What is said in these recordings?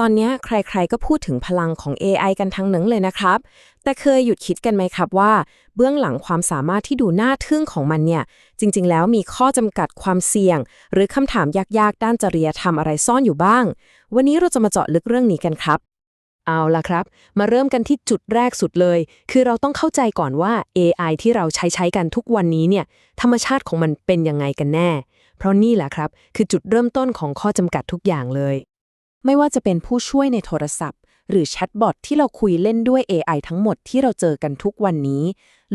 ตอนนี้ใครๆก็พูดถึงพลังของ AI กันทั้งนึงเลยนะครับ แต่เคยหยุดคิดกันไหมครับว่า เบื้องหลังความสามารถที่ดูน่าทึ่งของมันเนี่ย จริง ๆ แล้วมีข้อจำกัดความเสี่ยง หรือคำถามยากๆ ด้านจริยธรรมอะไรซ่อนอยู่บ้าง วันนี้เราจะมาเจาะลึกเรื่องนี้กันครับ เอาล่ะครับ มาเริ่มกันที่จุดแรกสุดเลย คือเราต้องเข้าใจก่อนว่า AI ที่เราใช้ใช้กันทุกวันนี้เนี่ยธรรมชาติของมันเป็นยังไงกันแน่ เพราะนี่แหละครับ คือจุดเริ่มต้นของข้อจำกัดทุกอย่างเลย ไม่ว่าจะเป็นผู้ช่วยในโทรศัพท์ หรือแชทบอทที่เราคุยเล่นด้วย AI ทั้งหมดที่เราเจอกันทุกวันนี้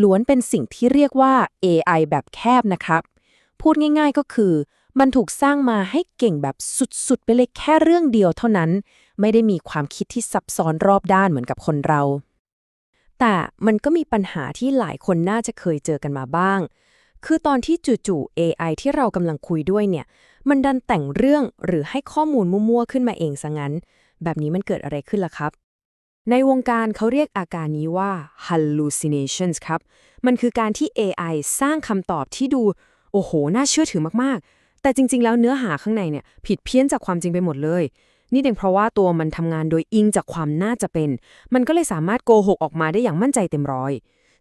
ล้วนเป็นสิ่งที่เรียกว่า AI แบบแคบนะครับ พูดง่ายๆก็คือ มันถูกสร้างมาให้เก่งแบบสุดๆ ไปเลยแค่เรื่องเดียวเท่านั้น ไม่ได้มีความคิดที่ซับซ้อนรอบด้านเหมือนกับคนเรา แต่มันก็มีปัญหาที่หลายคนน่าจะเคยเจอกันมาบ้าง คือตอนที่จู่ๆ AI ที่เรากำลังคุยด้วยเนี่ย มันดันแต่งเรื่องหรือให้ข้อมูลมั่วๆขึ้นมาเองซะงั้น แบบนี้มันเกิดอะไรขึ้นล่ะครับ ในวงการเขาเรียกอาการนี้ว่า hallucinations ครับ มันคือการที่ AI สร้างคำตอบที่ดู โอ้โห น่าเชื่อถือมากๆ แต่จริง ๆ แล้วเนื้อหาข้างในเนี่ยผิดเพี้ยนจากความจริงไปหมดเลยนี่เป็นเพราะว่าตัวมันทำงานโดยอิงจากความน่าจะเป็น มันก็เลยสามารถโกหกออกมาได้อย่างมั่นใจเต็มร้อย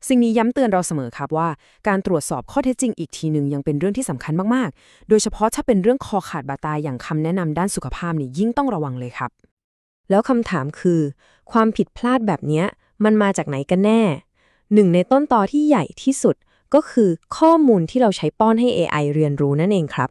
สิ่งนี้ย้ำเตือนเราเสมอครับว่า การตรวจสอบข้อเท็จจริงอีกทีหนึ่งยังเป็นเรื่องที่สำคัญมากๆ โดยเฉพาะถ้าเป็นเรื่องคอขาดบาดตายอย่างคำแนะนำด้านสุขภาพนี่ยิ่งต้องระวังเลยครับ แล้วคำถามคือ ความผิดพลาดแบบนี้มันมาจากไหนกันแน่ หนึ่งในต้นตอที่ใหญ่ที่สุดก็คือข้อมูลที่เราใช้ป้อนให้ AI เรียนรู้นั่นเองครับ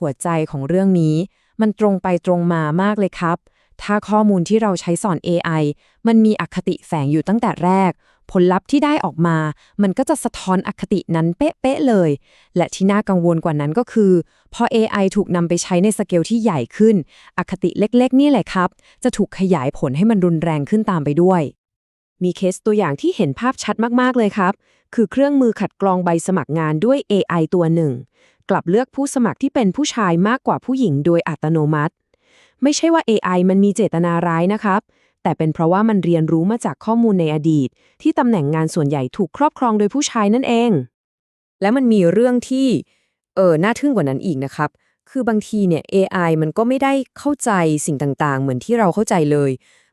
หัวใจของเรื่องนี้ มันตรงไปตรงมามากเลยครับ ถ้าข้อมูลที่เราใช้สอน AI มันมีอคติแฝงอยู่ตั้งแต่แรก ผลลัพธ์ที่ได้ออกมา มันก็จะสะท้อนอคตินั้นเป๊ะๆเลย และที่น่ากังวลกว่านั้นก็คือ พอ AI ถูกนำไปใช้ในสเกลที่ใหญ่ขึ้น อคติเล็กๆ นี่แหละครับ จะถูกขยายผลให้มันรุนแรงขึ้นตามไปด้วย มีเคสตัวอย่างที่เห็นภาพชัดมากๆเลยครับ คือเครื่องมือขัดกรองใบสมัครงานด้วย AI ตัวหนึ่ง กลับเลือกผู้สมัครที่เป็นผู้ชายมากกว่าผู้หญิงโดยอัตโนมัติ ไม่ใช่ว่า AI มันมีเจตนาร้ายนะครับ แต่เป็นเพราะว่ามันเรียนรู้มาจากข้อมูลในอดีต ที่ตำแหน่งงานส่วนใหญ่ถูกครอบครองโดยผู้ชายนั่นเอง และมันมีเรื่องที่เออน่าทึ่งกว่านั้นอีกนะครับ คือบางทีเนี่ย AI มันก็ไม่ได้เข้าใจสิ่งต่างๆ เหมือนที่เราเข้าใจเลย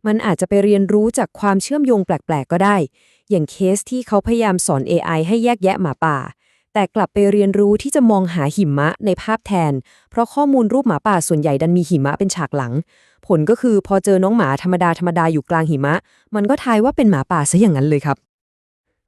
มันอาจจะไปเรียนรู้จากความเชื่อมโยงแปลก ๆ ก็ได้ อย่างเคสที่เขาพยายามสอน AI ให้แยกแยะหมาป่า แต่กลับไปเรียนรู้ที่จะมองหาหิมะในภาพแทน เพราะข้อมูลรูปหมาป่าส่วนใหญ่ดันมีหิมะเป็นฉากหลัง ผลก็คือพอเจอน้องหมาธรรมดาธรรมดาอยู่กลางหิมะ มันก็ทายว่าเป็นหมาป่าซะอย่างนั้นเลยครับ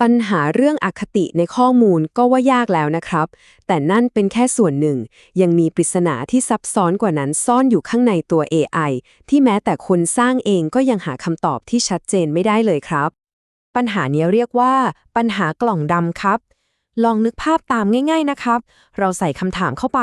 ปัญหาเรื่องอคติในข้อมูลก็ว่ายากแล้วนะครับ แต่นั่นเป็นแค่ส่วนหนึ่ง ยังมีปริศนาที่ซับซ้อนกว่านั้นซ่อนอยู่ข้างในตัว AI ที่แม้แต่คนสร้างเองก็ยังหาคำตอบที่ชัดเจนไม่ได้เลยครับปัญหานี้เรียกว่า ปัญหากล่องดำครับ ลองนึกภาพตามง่าย ๆนะครับ เราใส่คำถามเข้าไป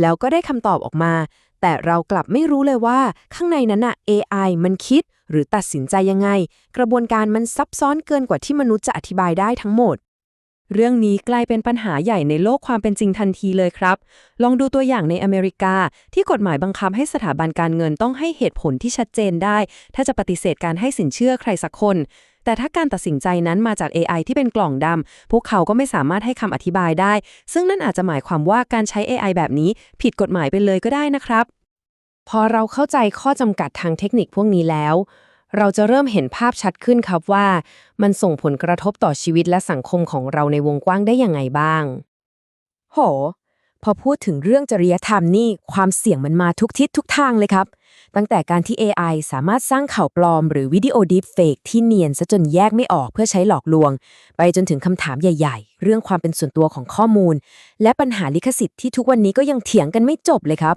แล้วก็ได้คำตอบออกมา แต่เรากลับไม่รู้เลยว่า ข้างในนั้นน่ะ AI มันคิดหรือตัดสินใจยังไง กระบวนการมันซับซ้อนเกินกว่าที่มนุษย์จะอธิบายได้ทั้งหมด เรื่องนี้กลายเป็นปัญหาใหญ่ในโลกความเป็นจริงทันทีเลยครับ ลองดูตัวอย่างในอเมริกา ที่กฎหมายบังคับให้สถาบันการเงินต้องให้เหตุผลที่ชัดเจนได้ ถ้าจะปฏิเสธการให้สินเชื่อใครสักคน แต่ถ้าการตัดสินใจนั้นมาจาก AI ที่เป็นกล่องดำพวกเขาก็ไม่สามารถให้คำอธิบายได้ ซึ่งนั่นอาจจะหมายความว่าการใช้ AI แบบนี้ผิดกฎหมายไปเลยก็ได้นะครับ พอเราเข้าใจข้อจำกัดทางเทคนิคพวกนี้แล้ว เราจะเริ่มเห็นภาพชัดขึ้นครับว่า มันส่งผลกระทบต่อชีวิตและสังคมของเราในวงกว้างได้ยังไงบ้าง โห พอพูดถึงเรื่องจริยธรรมนี่ความเสี่ยงมันมาทุกทิศทุกทางเลยครับ ตั้งแต่การที่ AI สามารถสร้างข่าวปลอมหรือวิดีโอดีฟเฟกที่เนียนซะจนแยกไม่ออกเพื่อใช้หลอกลวง ไปจนถึงคำถามใหญ่ ๆ เรื่องความเป็นส่วนตัวของข้อมูล และปัญหาลิขสิทธิ์ที่ทุกวันนี้ก็ยังเถียงกันไม่จบเลยครับ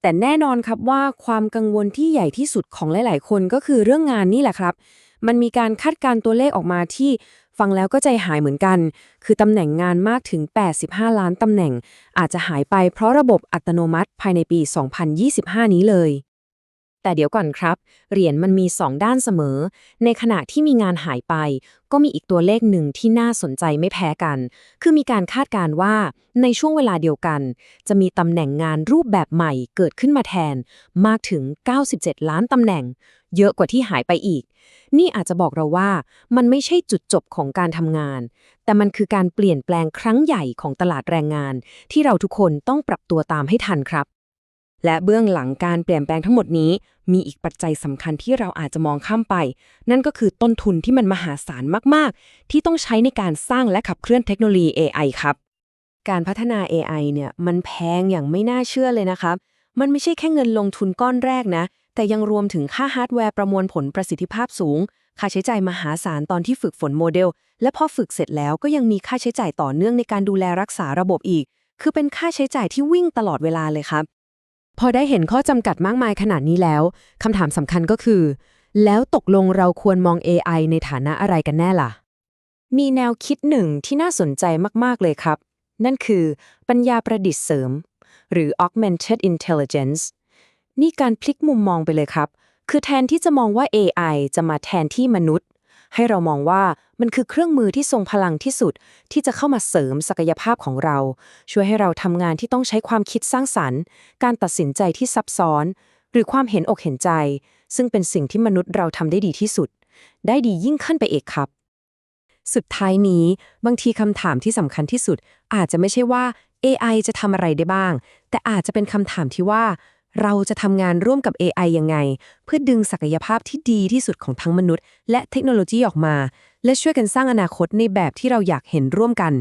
แต่แน่นอนครับว่าความกังวลที่ใหญ่ที่สุดของหลาย ๆ คนก็คือเรื่องงานนี่แหละครับ มันมีการคาดการ์ตัวเลขออกมาที่ ฟังแล้วก็ใจหายเหมือนกัน คือตำแหน่งงานมากถึง 85 ล้านตำแหน่ง อาจจะหายไปเพราะระบบอัตโนมัติภายในปี 2025 นี้เลย แต่เดี๋ยวก่อนครับ เหรียญมันมี 2 ด้านเสมอ ในขณะที่มีงานหายไป ก็มีอีกตัวเลขหนึ่งที่น่าสนใจไม่แพ้กัน คือมีการคาดการณ์ว่า ในช่วงเวลาเดียวกัน จะมีตำแหน่งงานรูปแบบใหม่เกิดขึ้นมาแทน มากถึง 97 ล้านตำแหน่ง เยอะกว่าที่หายไปอีก นี่อาจจะบอกเราว่ามันไม่ใช่จุดจบของการทำงาน แต่มันคือการเปลี่ยนแปลงครั้งใหญ่ของตลาดแรงงาน ที่เราทุกคนต้องปรับตัวตามให้ทันครับ และเบื้องหลังการเปลี่ยนแปลงทั้งหมดนี้ มีอีกปัจจัยสำคัญที่เราอาจจะมองข้ามไป นั่นก็คือต้นทุนที่มันมหาศาลมาก ๆ ที่ต้องใช้ในการสร้างและขับเคลื่อนเทคโนโลยี AI ครับการพัฒนา AI เนี่ยมันแพงอย่างไม่น่าเชื่อเลยนะครับ มันไม่ใช่แค่เงินลงทุนก้อนแรกนะ แต่ยังรวมถึงค่าฮาร์ดแวร์ประมวลผลประสิทธิภาพสูง ค่าใช้จ่ายมหาศาลตอนที่ฝึกฝนโมเดล และพอฝึกเสร็จแล้วก็ยังมีค่าใช้จ่ายต่อเนื่องในการดูแลรักษาระบบอีก คือเป็นค่าใช้จ่ายที่วิ่งตลอดเวลาเลยครับพอได้เห็นข้อจำกัดมากมายขนาดนี้แล้วคำถามสำคัญก็คือ แล้วตกลงเราควรมอง AI ในฐานะอะไรกันแน่ล่ะ มีแนวคิดหนึ่งที่น่าสนใจมาก ๆ เลยครับ นั่นคือ ปัญญาประดิษฐ์เสริม หรือ augmented intelligence นี่การพลิกมุมมองไปเลยครับ คือแทนที่จะมองว่า AI จะมาแทนที่มนุษย์ ให้เรามองว่ามันคือเครื่องมือที่ทรงพลังที่สุด ที่จะเข้ามาเสริมศักยภาพของเรา ช่วยให้เราทำงานที่ต้องใช้ความคิดสร้างสรรค์ การตัดสินใจที่ซับซ้อน หรือความเห็นอกเห็นใจ ซึ่งเป็นสิ่งที่มนุษย์เราทำได้ดีที่สุด ได้ดียิ่งขึ้นไปเอกครับสุดท้ายนี้ บางทีคำถามที่สำคัญที่สุด อาจจะไม่ใช่ว่า AI จะทำอะไรได้บ้าง แต่อาจจะเป็นคำถามที่ว่า เราจะทำงานร่วมกับ AI ยังไง เพื่อดึงศักยภาพที่ดีที่สุดของทั้งมนุษย์ และเทคโนโลยีออกมา และช่วยกันสร้างอนาคตในแบบที่เราอยากเห็นร่วมกัน